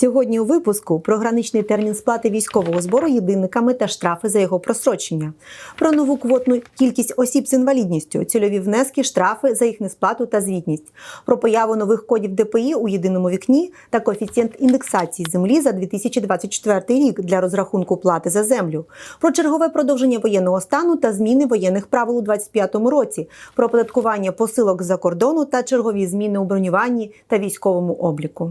Сьогодні у випуску про граничний термін сплати військового збору єдинниками та штрафи за його просрочення, про нову квотну кількість осіб з інвалідністю, цільові внески, штрафи за їх несплату та звітність, про появу нових кодів ДПІ у єдиному вікні та коефіцієнт індексації землі за 2024 рік для розрахунку плати за землю, про чергове продовження воєнного стану та зміни воєнних правил у 2025 році, про оподаткування посилок за кордону та чергові зміни у бронюванні та військовому обліку.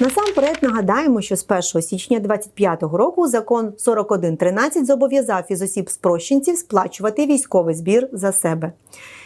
Насамперед нагадаємо, що з 1 січня 2025 року закон 4113 зобов'язав із осіб спрощенців сплачувати військовий збір за себе.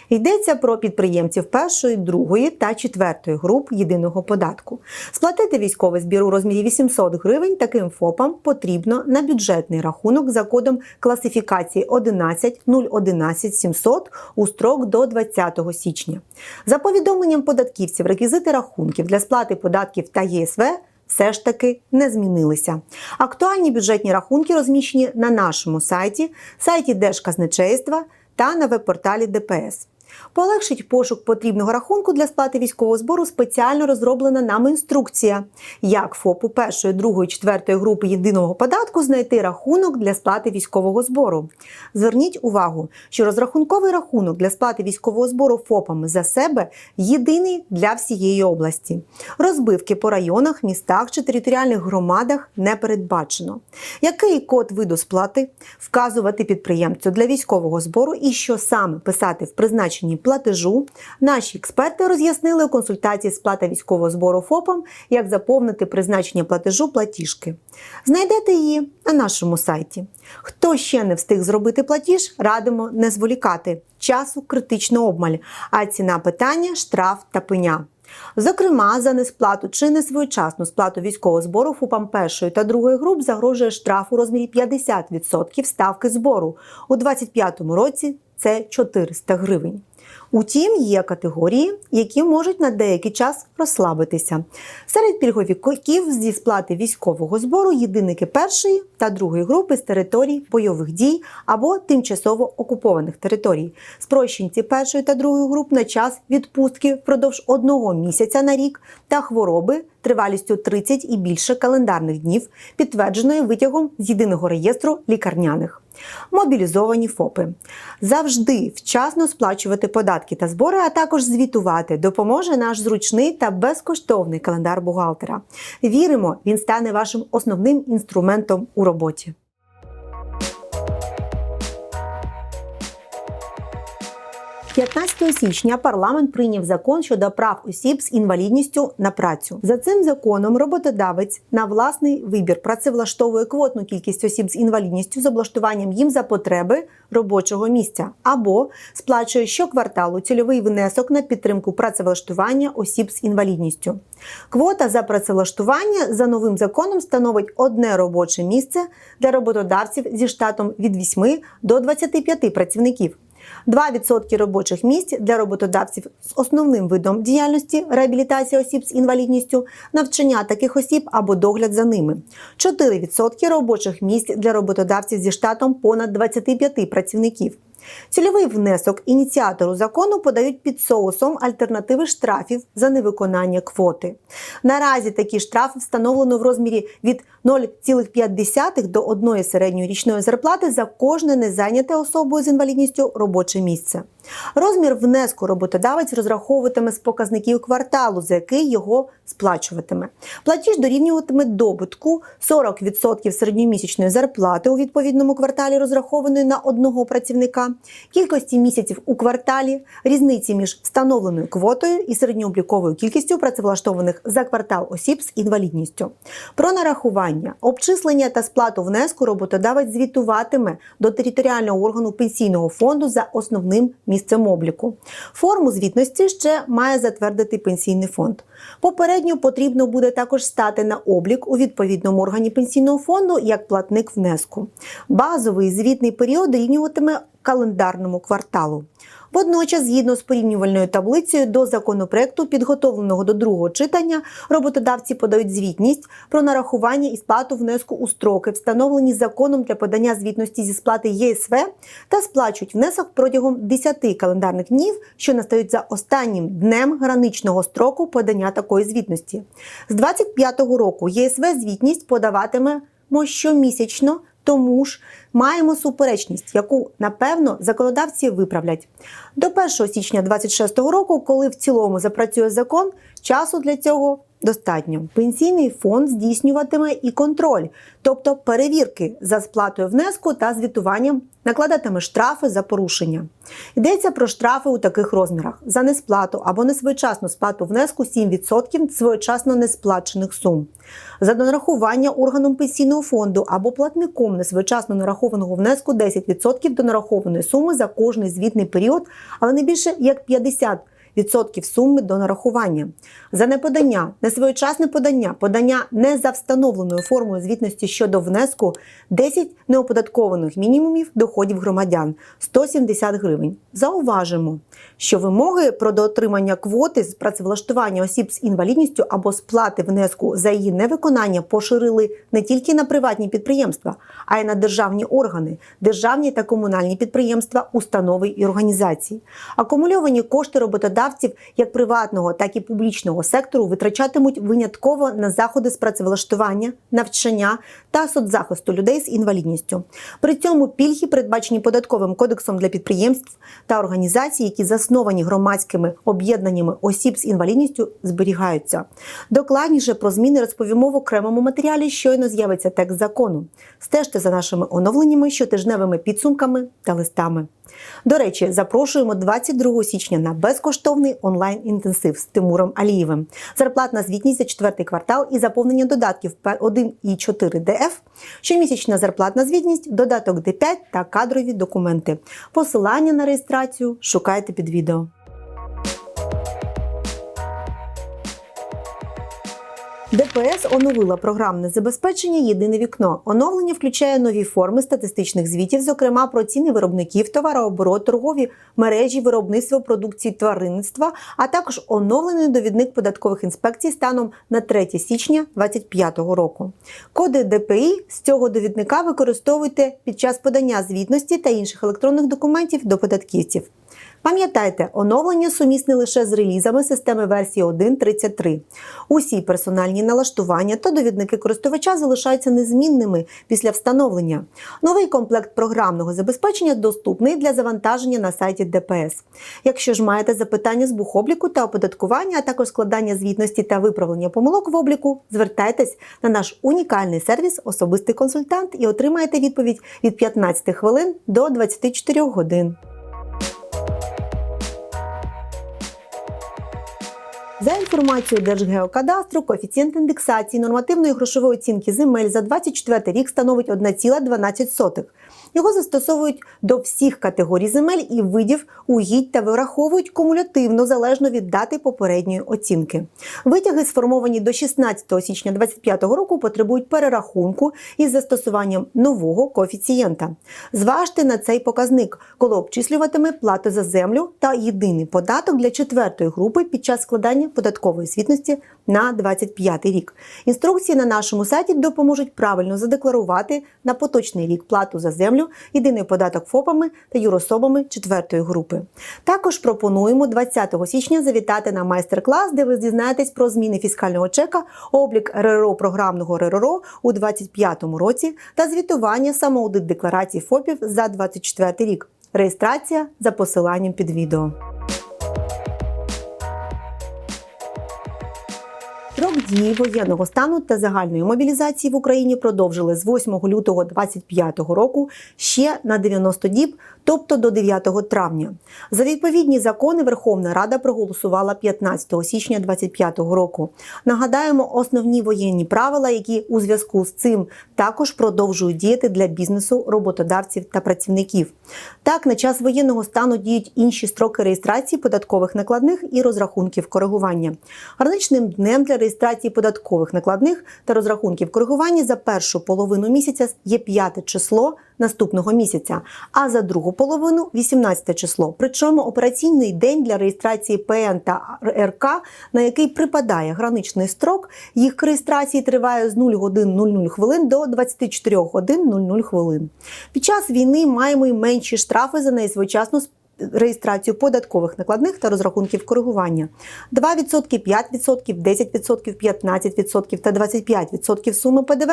Йдеться про підприємців першої, другої та четвертої груп єдиного податку. Сплатити військовий збір у розмірі 800 гривень таким ФОПам потрібно на бюджетний рахунок за кодом класифікації 11 011 700 у строк до 20 січня. За повідомленням податківців, реквізити рахунків для сплати податків та ЄСВ все ж таки не змінилися. Актуальні бюджетні рахунки розміщені на нашому сайті, сайті Держказначейства та на веб-порталі ДПС. Полегшить пошук потрібного рахунку для сплати військового збору спеціально розроблена нам інструкція, як ФОПу першої, другої, четвертої групи єдиного податку знайти рахунок для сплати військового збору. Зверніть увагу, що розрахунковий рахунок для сплати військового збору ФОПами за себе єдиний для всієї області. Розбивки по районах, містах чи територіальних громадах не передбачено. Який код виду сплати вказувати підприємцю для військового збору і що саме писати в призначенні платежу, наші експерти роз'яснили у консультації сплата військового збору ФОПам, як заповнити призначення платежу платіжки. Знайдете її на нашому сайті. Хто ще не встиг зробити платіж, радимо не зволікати. Часу критично обмаль, а ціна питання штраф та пеня. Зокрема, за несплату чи несвоєчасну сплату військового збору ФУПам першої та другої груп загрожує штраф у розмірі 50% ставки збору. У 2025 році це 400 гривень. Утім, є категорії, які можуть на деякий час розслабитися. Серед пільговиків зі сплати військового збору єдиники першої та другої групи з територій бойових дій або тимчасово окупованих територій, спрощенці першої та другої груп на час відпустки впродовж одного місяця на рік та хвороби тривалістю 30 і більше календарних днів, підтвердженої витягом з єдиного реєстру лікарняних. Мобілізовані ФОПи завжди вчасно сплачувати податки та збори, а також звітувати допоможе наш зручний та безкоштовний календар бухгалтера. Віримо, він стане вашим основним інструментом у роботі. – 15 січня парламент прийняв закон щодо прав осіб з інвалідністю на працю. За цим законом роботодавець на власний вибір працевлаштовує квотну кількість осіб з інвалідністю з облаштуванням їм за потреби робочого місця або сплачує щокварталу цільовий внесок на підтримку працевлаштування осіб з інвалідністю. Квота за працевлаштування за новим законом становить одне робоче місце для роботодавців зі штатом від 8 до 25 працівників. 2% робочих місць для роботодавців з основним видом діяльності реабілітація осіб з інвалідністю, навчання таких осіб або догляд за ними, 4% робочих місць для роботодавців зі штатом понад 25 працівників. Цільовий внесок ініціатору закону подають під соусом альтернативи штрафів за невиконання квоти. Наразі такі штрафи встановлено в розмірі від 0,5 до 1 середньої річної зарплати за кожне незайняте особою з інвалідністю робоче місце. Розмір внеску роботодавець розраховуватиме з показників кварталу, за який його сплачуватиме. Платіж дорівнюватиме добутку 40% середньомісячної зарплати у відповідному кварталі, розрахованої на одного працівника, кількості місяців у кварталі, різниці між встановленою квотою і середньообліковою кількістю працевлаштованих за квартал осіб з інвалідністю. Про нарахування, обчислення та сплату внеску роботодавець звітуватиме до територіального органу пенсійного фонду за основним місцем обліку. Форму звітності ще має затвердити пенсійний фонд. Попередньо потрібно буде також стати на облік у відповідному органі пенсійного фонду як платник внеску. Базовий звітний період дорівнюватиме календарному кварталу. Водночас, згідно з порівнювальною таблицею до законопроекту, підготовленого до другого читання, роботодавці подають звітність про нарахування і сплату внеску у строки, встановлені законом для подання звітності зі сплати ЄСВ, та сплачують внесок протягом 10 календарних днів, що настають за останнім днем граничного строку подання такої звітності. З 25-го року ЄСВ звітність подаватиме щомісячно. Тому ж маємо суперечність, яку напевно законодавці виправлять. До 1 січня 2026 року, коли в цілому запрацює закон, часу для цього достатньо. Пенсійний фонд здійснюватиме і контроль, тобто перевірки за сплатою внеску та звітуванням накладатиме штрафи за порушення. Йдеться про штрафи у таких розмірах: за несплату або несвоєчасну сплату внеску 7% своєчасно несплачених сум, за донарахування органом пенсійного фонду або платником несвоєчасно нарахованого внеску 10% до нарахованої суми за кожний звітний період, але не більше як 50%. Відсотків суми до нарахування за неподання, несвоєчасне подання, подання не за встановленою формою звітності щодо внеску 10 неоподаткованих мінімумів доходів громадян 170 гривень. Зауважимо, що вимоги про доотримання квоти з працевлаштування осіб з інвалідністю або сплати внеску за її невиконання поширили не тільки на приватні підприємства, а й на державні органи, державні та комунальні підприємства, установи і організації. Акумульовані кошти роботодавців як приватного, так і публічного сектору витрачатимуть винятково на заходи з працевлаштування, навчання та соцзахисту людей з інвалідністю. При цьому пільги, передбачені податковим кодексом для підприємств та організацій, які засновані громадськими об'єднаннями осіб з інвалідністю, зберігаються. Докладніше про зміни розповімо в окремому матеріалі, щойно з'явиться текст закону. Стежте за нашими оновленнями, щотижневими підсумками та листами. До речі, запрошуємо 22 січня на безкоштовний онлайн-інтенсив з Тимуром Алієвим. Зарплатна звітність за четвертий квартал і заповнення додатків 1 і 4 ДФ, щомісячна зарплатна звітність, додаток Д5 та кадрові документи. Посилання на реєстрацію шукайте під відео. ДПС оновила програмне забезпечення Єдине вікно. Оновлення включає нові форми статистичних звітів, зокрема про ціни виробників, товарооборот, торгові мережі, виробництво продукції тваринництва, а також оновлений довідник податкових інспекцій станом на 3 січня 2025 року. Коди ДПІ з цього довідника використовуйте під час подання звітності та інших електронних документів до податківців. Пам'ятайте, оновлення сумісне лише з релізами системи версії 1.33. Усі персональні налаштування та довідники користувача залишаються незмінними після встановлення. Новий комплект програмного забезпечення доступний для завантаження на сайті ДПС. Якщо ж маєте запитання з бухобліку та оподаткування, а також складання звітності та виправлення помилок в обліку, звертайтесь на наш унікальний сервіс Особистий консультант і отримаєте відповідь від 15 хвилин до 24 годин. За інформацією Держгеокадастру, коефіцієнт індексації нормативної грошової оцінки земель за 24 рік становить 1,12. Його застосовують до всіх категорій земель і видів угідь та вираховують кумулятивно залежно від дати попередньої оцінки. Витяги, сформовані до 16 січня 2025 року, потребують перерахунку із застосуванням нового коефіцієнта. Зважте на цей показник, коли обчислюватиме плати за землю та єдиний податок для четвертої групи під час складання податкової звітності на 25 рік. Інструкції на нашому сайті допоможуть правильно задекларувати на поточний рік плату за землю, єдиний податок ФОПами та юрособами четвертої групи. Також пропонуємо 20 січня завітати на майстер-клас, де ви дізнаєтесь про зміни фіскального чека, облік РРО програмного РРО у 2025 році та звітування самоудит декларацій ФОПів за 24 рік. Реєстрація за посиланням під відео. Дії воєнного стану та загальної мобілізації в Україні продовжили з 8 лютого 2025 року ще на 90 діб, тобто до 9 травня. За відповідні закони Верховна Рада проголосувала 15 січня 2025 року. Нагадаємо основні воєнні правила, які у зв'язку з цим також продовжують діяти для бізнесу, роботодавців та працівників. Так, на час воєнного стану діють інші строки реєстрації податкових накладних і розрахунків коригування. Граничним днем для реєстрації податкових накладних та розрахунків коригування за першу половину місяця є 5 число наступного місяця, а за другу половину 18 число. Причому операційний день для реєстрації ПН та РК, на який припадає граничний строк, їх реєстрації триває з 0 годин 00 хвилин до 24 годин 00 хвилин. Під час війни маємо й менші штрафи за несвоєчасну реєстрацію податкових накладних та розрахунків коригування. 2%, 5%, 10%, 15% та 25% суми ПДВ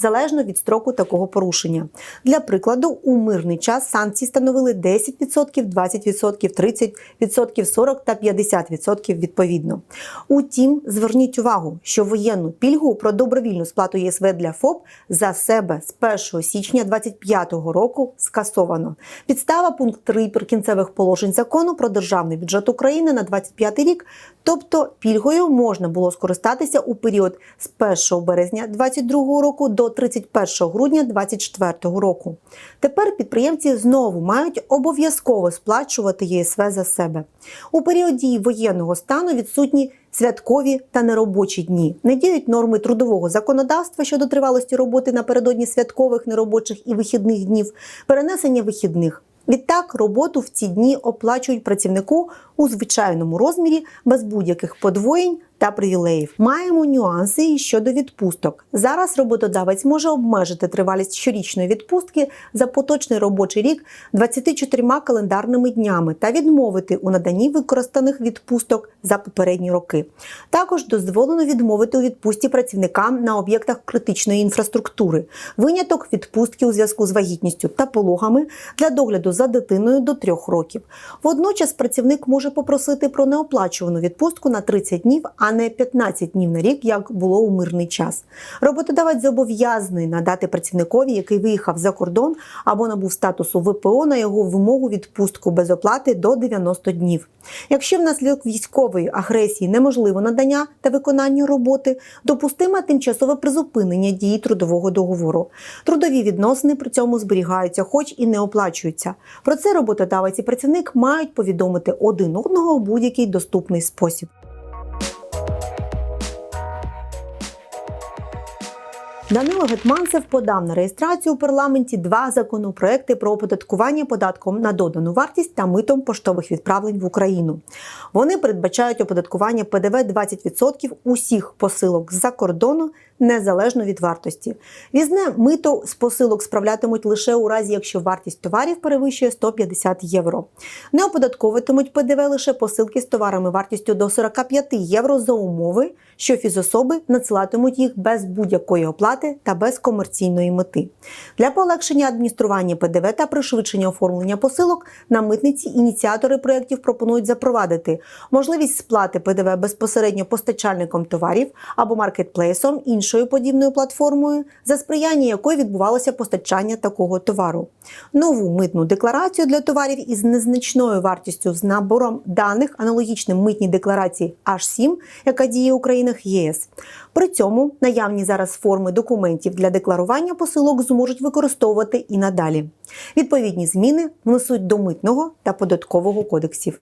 залежно від строку такого порушення. Для прикладу, у мирний час санкції становили 10%, 20%, 30%, 40% та 50% відповідно. Утім, зверніть увагу, що воєнну пільгу про добровільну сплату ЄСВ для ФОП за себе з 1 січня 2025 року скасовано. Підстава пункт 3 прикінцевих положень закону про державний бюджет України на 2025 рік, тобто пільгою можна було скористатися у період з 1 березня 2022 року до 31 грудня 2024 року. Тепер підприємці знову мають обов'язково сплачувати ЄСВ за себе. У період дії воєнного стану відсутні святкові та неробочі дні. Не діють норми трудового законодавства щодо тривалості роботи напередодні святкових, неробочих і вихідних днів, перенесення вихідних. Відтак роботу в ці дні оплачують працівнику у звичайному розмірі без будь-яких подвоєнь та привілеїв. Маємо нюанси і щодо відпусток. Зараз роботодавець може обмежити тривалість щорічної відпустки за поточний робочий рік 24 календарними днями та відмовити у наданні використаних відпусток за попередні роки. Також дозволено відмовити у відпустці працівникам на об'єктах критичної інфраструктури, виняток відпустки у зв'язку з вагітністю та пологами для догляду за дитиною до 3 років. Водночас працівник може попросити про неоплачувану відпустку на 30 днів, а не 15 днів на рік, як було у мирний час. Роботодавець зобов'язаний надати працівникові, який виїхав за кордон або набув статусу ВПО на його вимогу відпустку без оплати до 90 днів. Якщо внаслідок військової агресії неможливо надання та виконання роботи, допустиме тимчасове призупинення дії трудового договору. Трудові відносини при цьому зберігаються, хоч і не оплачуються. Про це роботодавець і працівник мають повідомити один одного у будь-який доступний спосіб. Данило Гетманцев подав на реєстрацію у парламенті два законопроекти про оподаткування податком на додану вартість та митом поштових відправлень в Україну. Вони передбачають оподаткування ПДВ 20% усіх посилок з-за кордону незалежно від вартості. Візне мито з посилок справлятимуть лише у разі, якщо вартість товарів перевищує 150 євро. Не оподатковуватимуть ПДВ лише посилки з товарами вартістю до 45 євро за умови, що фізособи надсилатимуть їх без будь-якої оплати та без комерційної мети. Для полегшення адміністрування ПДВ та пришвидшення оформлення посилок на митниці ініціатори проєктів пропонують запровадити можливість сплати ПДВ безпосередньо постачальником товарів або маркетплейсом іншою подібною платформою, за сприяння якої відбувалося постачання такого товару. Нову митну декларацію для товарів із незначною вартістю з набором даних аналогічним митній декларації H7, яка діє у країнах ЄС. При цьому наявні зараз форми документів для декларування посилок зможуть використовувати і надалі. Відповідні зміни внесуть до митного та податкового кодексів.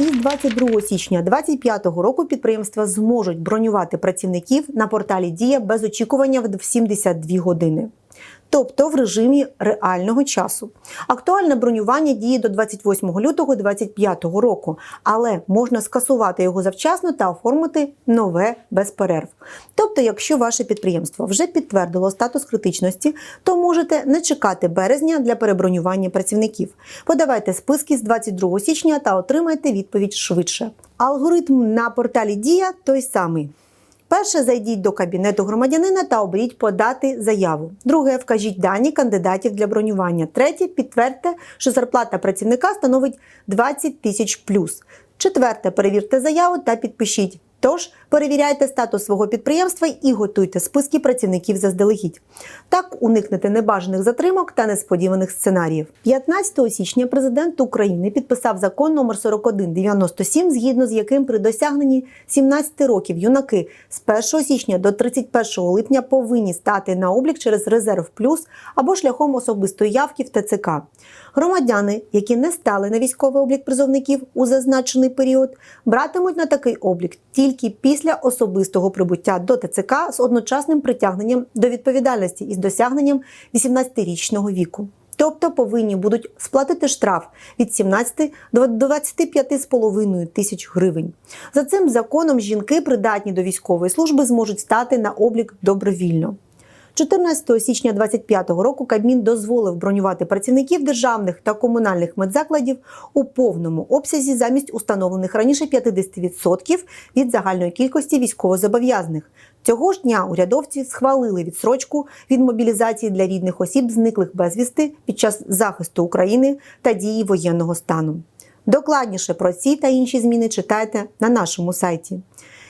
Із 22 січня 2025 року підприємства зможуть бронювати працівників на порталі Дія без очікування в 72 години. Тобто в режимі реального часу. Актуальне бронювання діє до 28 лютого 2025 року, але можна скасувати його завчасно та оформити нове без перерв. Тобто, якщо ваше підприємство вже підтвердило статус критичності, то можете не чекати березня для перебронювання працівників. Подавайте списки з 22 січня та отримайте відповідь швидше. Алгоритм на порталі Дія той самий. Перше, зайдіть до кабінету громадянина та оберіть подати заяву. Друге, вкажіть дані кандидатів для бронювання. Третє, підтвердьте, що зарплата працівника становить 20 тисяч плюс. Четверте, перевірте заяву та підпишіть. Тож перевіряйте статус свого підприємства і готуйте списки працівників заздалегідь. Так уникнете небажаних затримок та несподіваних сценаріїв. 15 січня президент України підписав закон номер 4197, згідно з яким при досягненні 17 років юнаки з 1 січня до 31 липня повинні стати на облік через резерв плюс або шляхом особистої явки в ТЦК. Громадяни, які не стали на військовий облік призовників у зазначений період, братимуть на такий облік тільки після особистого прибуття до ТЦК з одночасним притягненням до відповідальності із досягненням 18-річного віку. Тобто повинні будуть сплатити штраф від 17 до 25,5 тисяч гривень. За цим законом жінки, придатні до військової служби, зможуть стати на облік добровільно. 14 січня 2025 року Кабмін дозволив бронювати працівників державних та комунальних медзакладів у повному обсязі замість установлених раніше 50% від загальної кількості військовозобов'язаних. Цього ж дня урядовці схвалили відсрочку від мобілізації для рідних осіб, зниклих безвісти під час захисту України та дії воєнного стану. Докладніше про ці та інші зміни читайте на нашому сайті.